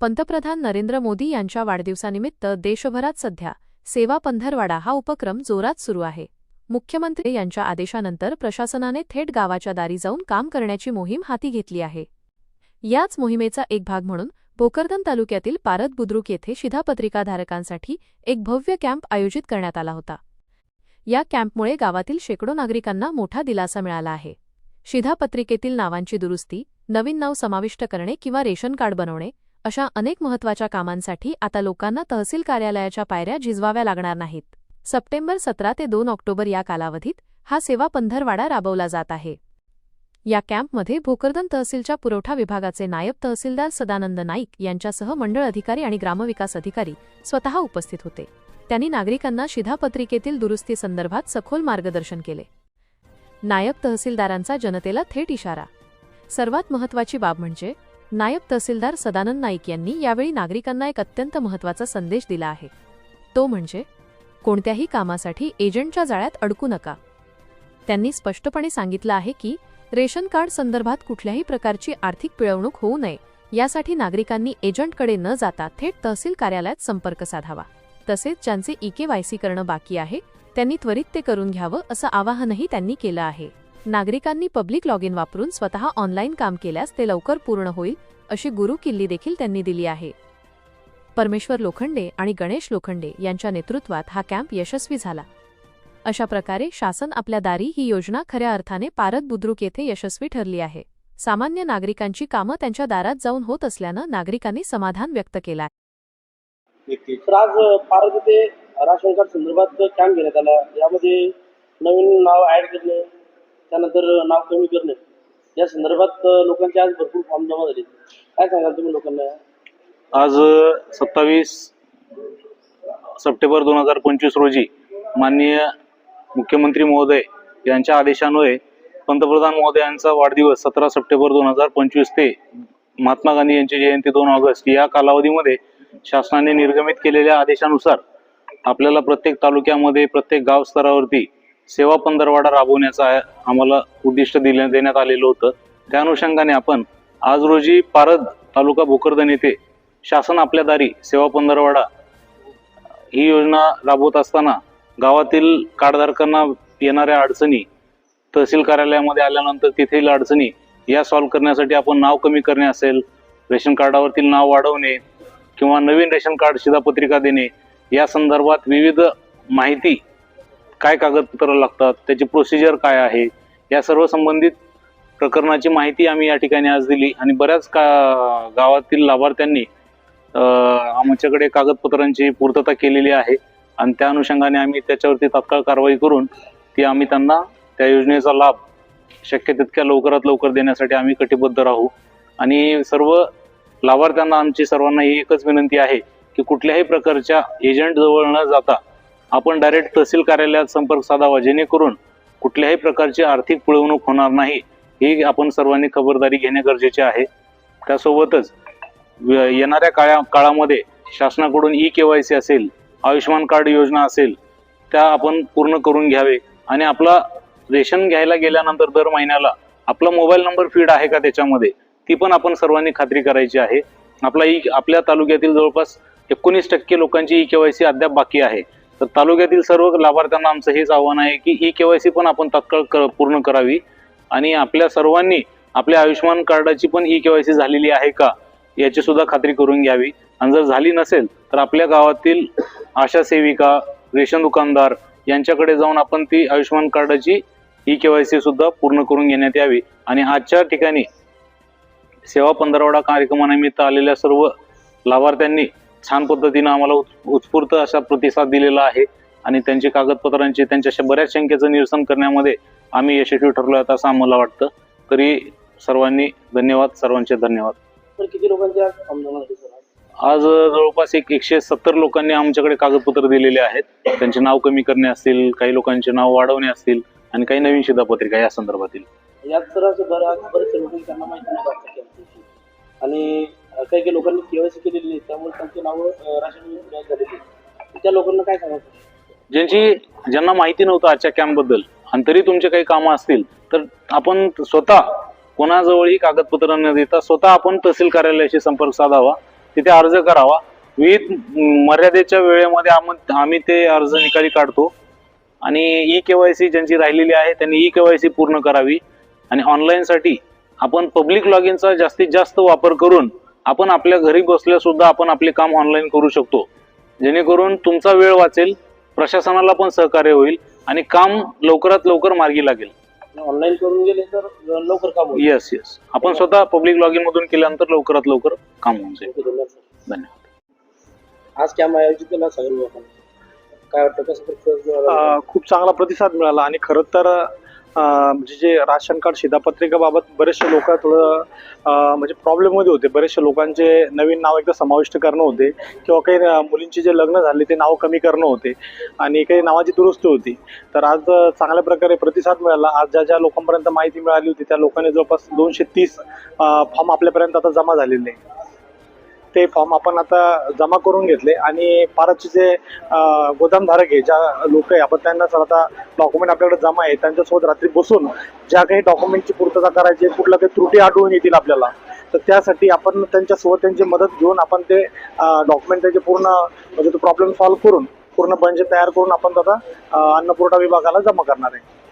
पंतप्रधान नरेंद्र मोदी यांच्या वाढदिवसानिमित्त देशभरात सध्या सेवा पंधरवाडा हा उपक्रम जोरात सुरू आहे. मुख्यमंत्री यांच्या आदेशानंतर प्रशासनाने थेट गावाच्या दारी जाऊन काम करण्याची मोहीम हाती घेतली आहे. याच मोहिमेचा एक भाग म्हणून भोकरदन तालुक्यातील पारद बुद्रुक येथे शिधापत्रिकाधारकांसाठी एक भव्य कॅम्प आयोजित करण्यात आला होता. या कॅम्पमुळे गावातील शेकडो नागरिकांना मोठा दिलासा मिळाला आहे. शिधापत्रिकेतील नावांची दुरुस्ती नवीन नाव समाविष्ट करणे किंवा रेशन कार्ड बनवणे अशा अनेक महत्त्वाच्या कामांसाठी आता लोकांना तहसील कार्यालयाच्या पायऱ्या झिजवाव्या लागणार नाहीत. सप्टेंबर सतरा ते दोन ऑक्टोबर या कालावधीत हा सेवा पंधरवाडा राबवला जात आहे. या कॅम्पमध्ये भोकरदन तहसीलच्या पुरवठा विभागाचे नायब तहसीलदार सदानंद नाईक यांच्यासह मंडळ अधिकारी आणि ग्रामविकास अधिकारी स्वतः उपस्थित होते. त्यांनी नागरिकांना शिधापत्रिकेतील दुरुस्तीसंदर्भात सखोल मार्गदर्शन केले. नायब तहसीलदारांचा जनतेला थेट इशारा. सर्वात महत्त्वाची बाब म्हणजे नायब तहसीलदार सदानंद नाईक यांनी यावेळी नागरिकांना एक अत्यंत महत्त्वाचा संदेश दिला आहे. तो म्हणजे कोणत्याही कामासाठी एजंटच्या जाळ्यात अडकू नका. त्यांनी स्पष्टपणे सांगितलं आहे की रेशन कार्ड संदर्भात कुठल्याही प्रकारची आर्थिक पिळवणूक होऊ नये यासाठी नागरिकांनी एजंटकडे न जाता थेट तहसील कार्यालयात संपर्क साधावा. तसेच ज्यांचे ई के वायसी करणं बाकी आहे त्यांनी त्वरित ते करून घ्यावं असं आवाहनही त्यांनी केलं आहे. नागरिकांनी पब्लिक लॉग इन वापरून स्वतः ऑनलाईन काम केल्यास ते लवकर पूर्ण होईल अशी गुरु किल्ली देखील त्यांनी दिली आहे. परमेश्वर लोखंडे आणि गणेश लोखंडे यांच्या नेतृत्वात हा कॅम्प यशस्वी झाला. अशा प्रकारे शासन आपल्या दारी ही योजना खऱ्या अर्थाने पारद बुद्रुक येथे यशस्वी ठरली आहे. सामान्य नागरिकांची कामं त्यांच्या दारात जाऊन होत असल्यानं नागरिकांनी समाधान व्यक्त केलं आहे. तर आज पारत येथे राशन कार्ड संदर्भात कॅम्प घेण्यात आला. यामध्ये नवीन नाव ऍड करणे त्यानंतर नाव कमी करणे. या संदर्भात लोकांचे आज भरपूर फॉर्म जमा झाले काय सांगाल तुम्ही लोकांना? आज सत्तावीस सप्टेंबर दोन हजार पंचवीस रोजी माननीय मुख्यमंत्री महोदय यांच्या आदेशान्वये पंतप्रधान महोदयांचा वाढदिवस सतरा सप्टेंबर दोन हजार पंचवीस ते महात्मा गांधी यांची जयंती दोन ऑगस्ट या कालावधीमध्ये शासनाने निर्गमित केलेल्या आदेशानुसार आपल्याला प्रत्येक तालुक्यामध्ये प्रत्येक गाव स्तरावरती सेवा पंधरवाडा राबवण्याचा आम्हाला उद्दिष्ट दिले देण्यात आलेलं होतं. त्या अनुषंगाने आपण आज रोजी पारद तालुका भोकरदन येथे शासन आपल्या दारी सेवा पंधरवाडा ही योजना राबवत असताना गावातील कार्डधारकांना येणाऱ्या अडचणी तहसील कार्यालयामध्ये आल्यानंतर तिथेही अडचणी या सॉल्व्ह करण्यासाठी आपण नाव कमी करणे असेल रेशन कार्डावरतील नाव वाढवणे किंवा नवीन रेशन कार्ड शिधापत्रिका देणे या संदर्भात विविध माहिती काय कागदपत्र लागतात त्याची प्रोसिजर काय आहे या सर्व संबंधित प्रकरणाची माहिती आम्ही या ठिकाणी आज दिली आणि बऱ्याच का गावातील लाभार्थ्यांनी आमच्याकडे कागदपत्रांची पूर्तता केलेली आहे आणि त्या अनुषंगाने आम्ही त्याच्यावरती तात्काळ कारवाई करून ती आम्ही त्यांना त्या योजनेचा लाभ शक्य तितक्या लवकरात लवकर देण्यासाठी आम्ही कटिबद्ध राहू. आणि सर्व लाभार्थ्यांना आमची सर्वांना ही एकच विनंती आहे की कुठल्याही प्रकारच्या एजंट जवळ न जाता आपण डायरेक्ट तहसील कार्यालयात संपर्क साधावा जेणेकरून कुठल्याही प्रकारची आर्थिक पिळवणूक होणार नाही ही आपण सर्वांनी खबरदारी घेणे गरजेचे आहे. त्यासोबतच येणाऱ्या काळा काळामध्ये शासनाकडून ई के वाय सी असेल आयुष्यमान कार्ड योजना असेल त्या आपण पूर्ण करून घ्यावे. आणि आपला रेशन घ्यायला गेल्यानंतर दर महिन्याला आपला मोबाईल नंबर फीड आहे का त्याच्यामध्ये ती पण आपण सर्वांनी खात्री करायची आहे. आपला ई आपल्या तालुक्यातील जवळपास एकोणीस टक्के लोकांची ई के वाय सी अद्याप बाकी आहे. तर तालुक्यातील सर्व लाभार्थ्यांना आमचं हेच आव्हान आहे की ई केवायसी पण आपण तात्काळ क- पूर्ण करावी. आणि आपल्या सर्वांनी आपल्या आयुष्यमान कार्डाची पण ई केवायसी झालेली आहे का याची सुद्धा खात्री करून घ्यावी. आणि जर झाली नसेल तर आपल्या गावातील आशा सेविका रेशन दुकानदार यांच्याकडे जाऊन आपण ती आयुष्यमान कार्डाची ई केवायसी सुद्धा पूर्ण करून घेण्यात यावी. आणि आजच्या ठिकाणी सेवा पंधरवडा कार्यक्रमानिमित्त आलेल्या सर्व लाभार्थ्यांनी छान पद्धतीनं आम्हाला उत्- उत्स्फूर्त असा प्रतिसाद दिलेला आहे. आणि त्यांची कागदपत्रांची त्यांच्या बऱ्याच शंकेचं निरसन करण्यामध्ये आम्ही यशस्वी ठरलो आहोत असं आम्हाला वाटतं. तरी सर्वांनी धन्यवाद सर्वांचे धन्यवाद. किती आज जवळपास एक एकशे सत्तर लोकांनी आमच्याकडे कागदपत्र दिलेले आहेत. त्यांचे नाव कमी करणे असतील काही लोकांचे नाव वाढवणे असतील आणि काही नवीन शिधापत्रिका या संदर्भातील. आणि काही काही लोकांनी केवायसी केलेली नाही त्यामुळे त्यांची नावं राशन झालेली त्या लोकांना काय सांगायचं? ज्यांची ज्यांना माहिती नव्हतं आजच्या कॅम्पबद्दल आणि तरी तुमचे काही कामं असतील तर आपण स्वतः कोणाजवळही कागदपत्र न देता स्वतः आपण तहसील कार्यालयाशी संपर्क साधावा तिथे अर्ज करावा. विविध मर्यादेच्या वेळेमध्ये आम्ही आम्ही ते अर्ज निकाली काढतो. आणि ई के वाय सी ज्यांची राहिलेली आहे त्यांनी ई के वाय सी पूर्ण करावी. आणि ऑनलाईनसाठी आपण पब्लिक लॉग इनचा जास्तीत जास्त वापर करून आपण आपल्या घरी बसल्या सुद्धा आपण आपले काम ऑनलाईन करू शकतो. जेणेकरून तुमचा वेळ वाचेल प्रशासनाला पण सहकार्य होईल आणि काम लवकरात लवकर मार्गी लागेल. ऑनलाईन करून गेले तर लवकर काम होईल. येस येस आपण स्वतः पब्लिक लॉग इन मधून केल्यानंतर लवकरात लवकर काम होऊन जाईल. धन्यवाद सर. धन्यवाद. आज कॅम्प आयोजित केला लोकांना काय वाटतं कसं खूप चांगला प्रतिसाद मिळाला आणि खरं तर म्हणजे जे राशन कार्ड शिधापत्रिकेबाबत बरेचसे लोक थोडं म्हणजे प्रॉब्लेममध्ये होते. बरेचसे लोकांचे नवीन नाव एकदा समाविष्ट करणं होते किंवा काही मुलींचे मुलींची जे लग्न झाले ते नाव कमी करणं होते आणि काही नावाची दुरुस्ती होती. तर आज चांगल्या प्रकारे प्रतिसाद मिळाला. आज ज्या ज्या लोकांपर्यंत माहिती मिळाली होती त्या लोकांनी जवळपास दोनशे तीस फॉर्म आपल्यापर्यंत आता जमा झालेले आहे ते फॉर्म आपण आता जमा करून घेतले आणि पारचे जे गोदामधारक आहे ज्या लोक आहे आपण त्यांना सर आता डॉक्युमेंट आपल्याकडे जमा आहे त्यांच्यासोबत रात्री बसून ज्या काही डॉक्युमेंटची पूर्तता करायची कुठल्या काही त्रुटी आढळून येतील आपल्याला तर त्यासाठी आपण त्यांच्यासोबत त्यांची मदत घेऊन आपण ते डॉक्युमेंट त्याचे पूर्ण म्हणजे तो प्रॉब्लेम सॉल्व्ह करून पूर्ण बंच तयार करून आपण त्याचा अन्नपुरवठा विभागाला जमा करणार आहे.